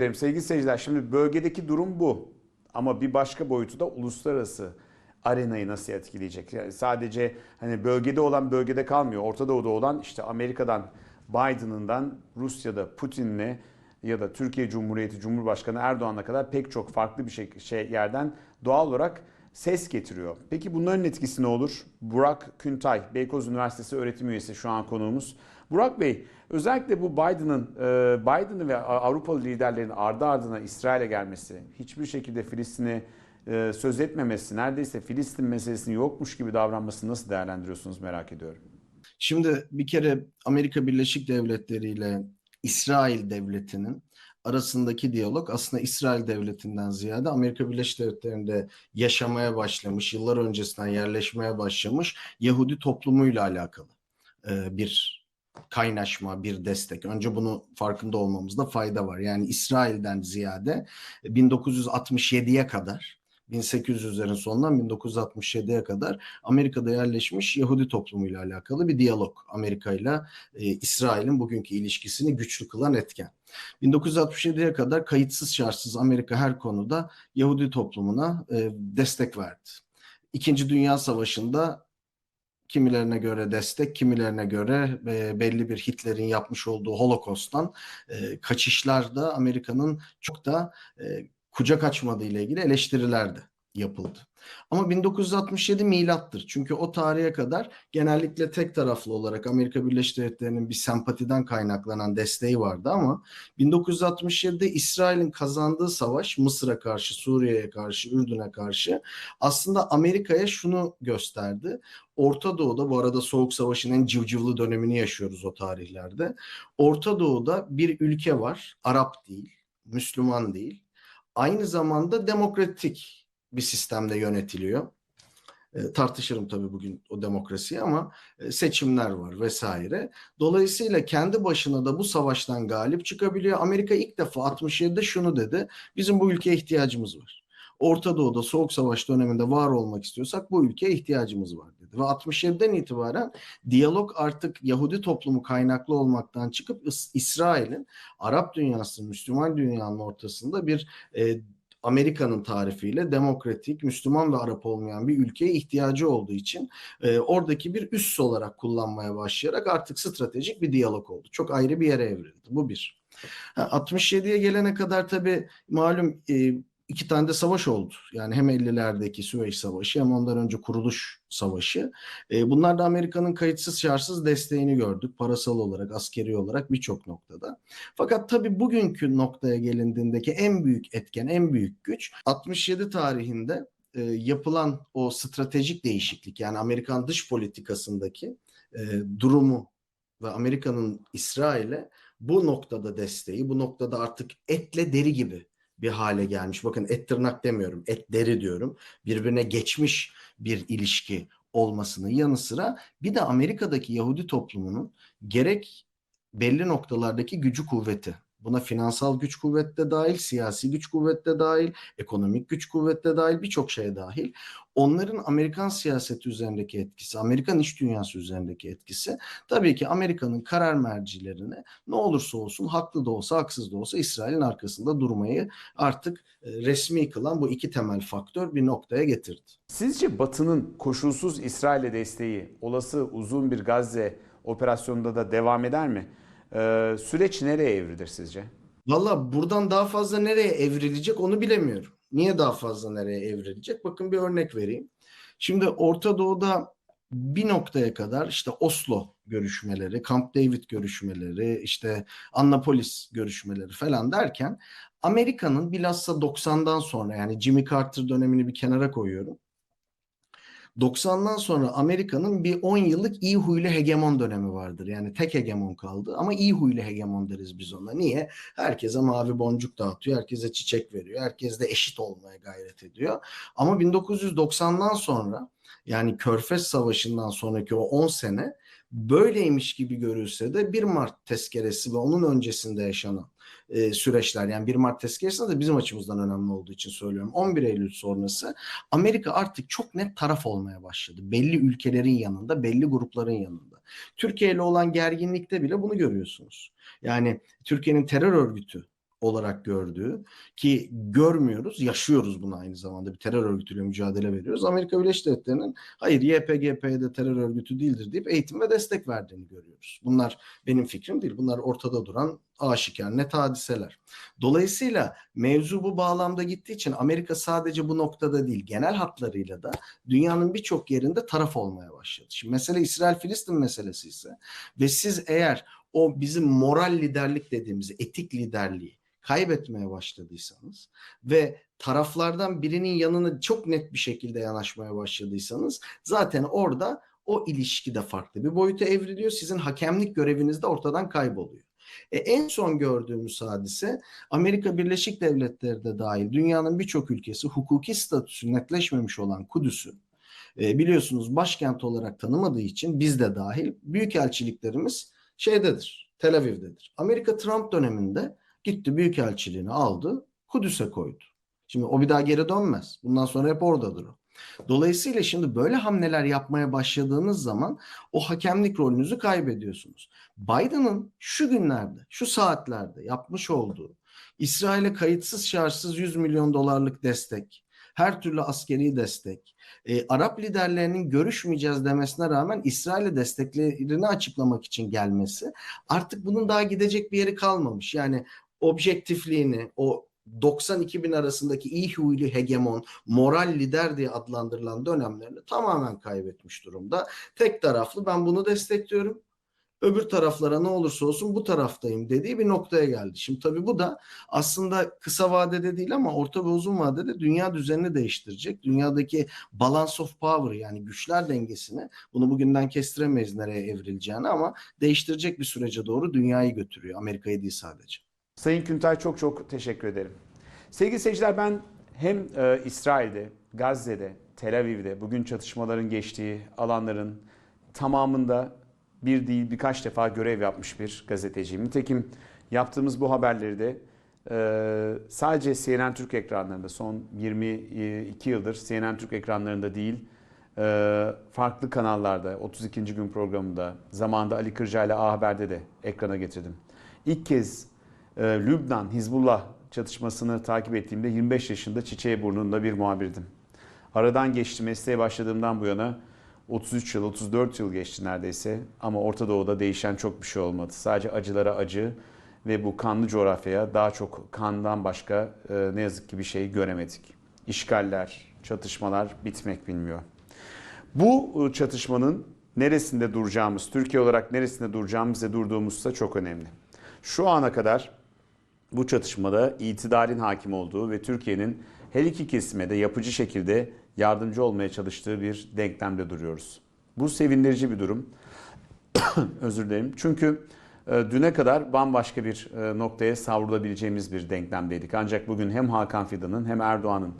ederim. Sevgili seyirciler şimdi bölgedeki durum bu. Ama bir başka boyutu da uluslararası arenayı nasıl etkileyecek? Yani sadece hani bölgede olan bölgede kalmıyor. Orta Doğu'da olan işte Amerika'dan Biden'ından Rusya'da Putin'le ya da Türkiye Cumhuriyeti Cumhurbaşkanı Erdoğan'a kadar pek çok farklı bir şey, şey yerden doğal olarak ses getiriyor. Peki bunların etkisi ne olur? Burak Küntay, Beykoz Üniversitesi öğretim üyesi şu an konuğumuz. Burak Bey, özellikle bu Biden'ın e, Biden'ı ve Avrupalı liderlerin ardı ardına İsrail'e gelmesi, hiçbir şekilde Filistin'i e, söz etmemesi, neredeyse Filistin meselesini yokmuş gibi davranması nasıl değerlendiriyorsunuz merak ediyorum. Şimdi bir kere Amerika Birleşik Devletleri ile İsrail Devleti'nin arasındaki diyalog aslında İsrail Devleti'nden ziyade Amerika Birleşik Devletleri'nde yaşamaya başlamış, yıllar öncesinden yerleşmeye başlamış Yahudi toplumuyla alakalı e, bir kaynaşma, bir destek. Önce bunu farkında olmamızda fayda var. Yani İsrail'den ziyade 1967'ye kadar 1800'lerin sonundan 1967'ye kadar Amerika'da yerleşmiş Yahudi toplumuyla alakalı bir diyalog. Amerika ile e, İsrail'in bugünkü ilişkisini güçlü kılan etken. 1967'ye kadar kayıtsız şartsız Amerika her konuda Yahudi toplumuna e, destek verdi. İkinci Dünya Savaşı'nda kimilerine göre destek, kimilerine göre e, belli bir Hitler'in yapmış olduğu Holocaust'tan e, kaçışlarda Amerika'nın çok da e, kucak açmadığı ile ilgili eleştiriler de yapıldı. Ama 1967 milattır. Çünkü o tarihe kadar genellikle tek taraflı olarak Amerika Birleşik Devletleri'nin bir sempatiden kaynaklanan desteği vardı ama 1967'de İsrail'in kazandığı savaş Mısır'a karşı, Suriye'ye karşı, Ürdün'e karşı aslında Amerika'ya şunu gösterdi. Orta Doğu'da bu arada Soğuk Savaş'ın en cıvcıvlı dönemini yaşıyoruz o tarihlerde. Orta Doğu'da bir ülke var. Arap değil, Müslüman değil. Aynı zamanda demokratik bir sistemde yönetiliyor. E, tartışırım tabii bugün o demokrasiyi ama e, seçimler var vesaire. Dolayısıyla kendi başına da bu savaştan galip çıkabiliyor. Amerika ilk defa 67'de şunu dedi. Bizim bu ülkeye ihtiyacımız var. Orta Doğu'da Soğuk Savaş döneminde var olmak istiyorsak bu ülkeye ihtiyacımız var dedi. Ve 67'den itibaren diyalog artık Yahudi toplumu kaynaklı olmaktan çıkıp İsrail'in Arap dünyasının, Müslüman dünyanın ortasında bir e, Amerika'nın tarifiyle demokratik, Müslüman ve Arap olmayan bir ülkeye ihtiyacı olduğu için e, oradaki bir üs olarak kullanmaya başlayarak artık stratejik bir diyalog oldu. Çok ayrı bir yere evrildi. Bu bir. 67'ye gelene kadar tabii malum e, iki tane de savaş oldu. Yani hem 50'lerdeki Süveyş Savaşı hem ondan önce Kuruluş Savaşı. E, bunlar da Amerika'nın kayıtsız şartsız desteğini gördük. Parasal olarak, askeri olarak birçok noktada. Fakat tabii bugünkü noktaya gelindiğindeki en büyük etken, en büyük güç 67 tarihinde e, yapılan o stratejik değişiklik yani Amerikan dış politikasındaki e, durumu ve Amerika'nın İsrail'e bu noktada desteği, bu noktada artık etle deri gibi bir hale gelmiş. Bakın et tırnak demiyorum, et deri diyorum. Birbirine geçmiş bir ilişki olmasının yanı sıra bir de Amerika'daki Yahudi toplumunun gerek belli noktalardaki gücü kuvveti Buna finansal güç kuvvette dahil, siyasi güç kuvvette dahil, ekonomik güç kuvvette dahil birçok şeye dahil. Onların Amerikan siyaseti üzerindeki etkisi, Amerikan iş dünyası üzerindeki etkisi tabii ki Amerika'nın karar mercilerini ne olursa olsun haklı da olsa haksız da olsa İsrail'in arkasında durmayı artık e, resmi kılan bu iki temel faktör bir noktaya getirdi. Sizce Batı'nın koşulsuz İsrail'e desteği olası uzun bir Gazze operasyonunda da devam eder mi? Ee, süreç nereye evrilir sizce? Valla buradan daha fazla nereye evrilecek onu bilemiyorum. Niye daha fazla nereye evrilecek? Bakın bir örnek vereyim. Şimdi Orta Doğu'da bir noktaya kadar işte Oslo görüşmeleri, Camp David görüşmeleri, işte Annapolis görüşmeleri falan derken Amerika'nın bilhassa 90'dan sonra yani Jimmy Carter dönemini bir kenara koyuyorum. 90'dan sonra Amerika'nın bir 10 yıllık iyi huylu hegemon dönemi vardır. Yani tek hegemon kaldı ama iyi huylu hegemon deriz biz ona. Niye? Herkese mavi boncuk dağıtıyor, herkese çiçek veriyor, herkes de eşit olmaya gayret ediyor. Ama 1990'dan sonra yani Körfez Savaşı'ndan sonraki o 10 sene böyleymiş gibi görülse de 1 Mart tezkeresi ve onun öncesinde yaşanan e, süreçler yani 1 Mart tezkeresi de bizim açımızdan önemli olduğu için söylüyorum. 11 Eylül sonrası Amerika artık çok net taraf olmaya başladı. Belli ülkelerin yanında, belli grupların yanında. Türkiye ile olan gerginlikte bile bunu görüyorsunuz. Yani Türkiye'nin terör örgütü olarak gördüğü ki görmüyoruz, yaşıyoruz bunu aynı zamanda bir terör örgütüyle mücadele veriyoruz. Amerika Birleşik Devletleri'nin hayır YPG-PYD terör örgütü değildir deyip eğitim ve destek verdiğini görüyoruz. Bunlar benim fikrim değil. Bunlar ortada duran aşikar net hadiseler. Dolayısıyla mevzu bu bağlamda gittiği için Amerika sadece bu noktada değil genel hatlarıyla da dünyanın birçok yerinde taraf olmaya başladı. Şimdi mesele İsrail-Filistin meselesi ise ve siz eğer o bizim moral liderlik dediğimiz etik liderliği kaybetmeye başladıysanız ve taraflardan birinin yanına çok net bir şekilde yanaşmaya başladıysanız zaten orada o ilişki de farklı bir boyuta evriliyor. Sizin hakemlik göreviniz de ortadan kayboluyor. E, en son gördüğümüz hadise Amerika Birleşik Devletleri de dahil dünyanın birçok ülkesi hukuki statüsü netleşmemiş olan Kudüs'ü e, biliyorsunuz başkent olarak tanımadığı için biz de dahil büyükelçiliklerimiz şeydedir, Tel Aviv'dedir. Amerika Trump döneminde gitti büyükelçiliğini aldı, Kudüs'e koydu. Şimdi o bir daha geri dönmez. Bundan sonra hep oradadır o. Dolayısıyla şimdi böyle hamleler yapmaya başladığınız zaman o hakemlik rolünüzü kaybediyorsunuz. Biden'ın şu günlerde, şu saatlerde yapmış olduğu İsrail'e kayıtsız şartsız 100 milyon dolarlık destek, her türlü askeri destek, e, Arap liderlerinin görüşmeyeceğiz demesine rağmen İsrail'e desteklerini açıklamak için gelmesi artık bunun daha gidecek bir yeri kalmamış. Yani objektifliğini, o 92 bin arasındaki iyi huylu hegemon, moral lider diye adlandırılan dönemlerini tamamen kaybetmiş durumda. Tek taraflı ben bunu destekliyorum. Öbür taraflara ne olursa olsun bu taraftayım dediği bir noktaya geldi. Şimdi tabii bu da aslında kısa vadede değil ama orta ve uzun vadede dünya düzenini değiştirecek. Dünyadaki balance of power yani güçler dengesini bunu bugünden kestiremeyiz nereye evrileceğini ama değiştirecek bir sürece doğru dünyayı götürüyor. Amerika'yı değil sadece. Sayın Küntay çok çok teşekkür ederim. Sevgili seyirciler ben hem e, İsrail'de, Gazze'de, Tel Aviv'de bugün çatışmaların geçtiği alanların tamamında bir değil birkaç defa görev yapmış bir gazeteciyim. Nitekim yaptığımız bu haberleri de e, sadece CNN Türk ekranlarında son 22 yıldır CNN Türk ekranlarında değil e, farklı kanallarda 32. gün programında zamanında Ali Kırca ile A Haber'de de ekrana getirdim. İlk kez e, Lübnan Hizbullah çatışmasını takip ettiğimde 25 yaşında Çiçeği bir muhabirdim. Aradan geçti mesleğe başladığımdan bu yana 33 yıl, 34 yıl geçti neredeyse ama Orta Doğu'da değişen çok bir şey olmadı. Sadece acılara acı ve bu kanlı coğrafyaya daha çok kandan başka e, ne yazık ki bir şey göremedik. İşgaller, çatışmalar bitmek bilmiyor. Bu e, çatışmanın neresinde duracağımız, Türkiye olarak neresinde duracağımız ve durduğumuzsa çok önemli. Şu ana kadar bu çatışmada itidarın hakim olduğu ve Türkiye'nin her iki kesime de yapıcı şekilde yardımcı olmaya çalıştığı bir denklemde duruyoruz. Bu sevindirici bir durum. Özür dilerim. Çünkü e, düne kadar bambaşka bir e, noktaya savrulabileceğimiz bir denklemdeydik. Ancak bugün hem Hakan Fidan'ın hem Erdoğan'ın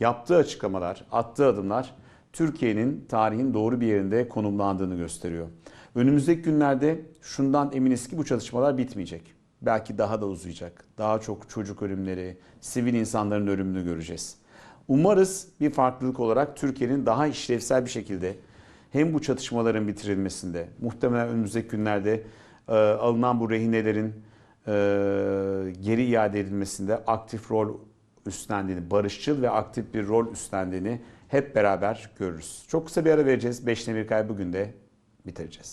yaptığı açıklamalar, attığı adımlar Türkiye'nin tarihin doğru bir yerinde konumlandığını gösteriyor. Önümüzdeki günlerde şundan eminiz ki bu çalışmalar bitmeyecek. Belki daha da uzayacak. Daha çok çocuk ölümleri, sivil insanların ölümünü göreceğiz. Umarız bir farklılık olarak Türkiye'nin daha işlevsel bir şekilde hem bu çatışmaların bitirilmesinde, muhtemelen önümüzdeki günlerde e, alınan bu rehinelerin e, geri iade edilmesinde aktif rol üstlendiğini, barışçıl ve aktif bir rol üstlendiğini hep beraber görürüz. Çok kısa bir ara vereceğiz. Beşte bir kay bugün de bitireceğiz.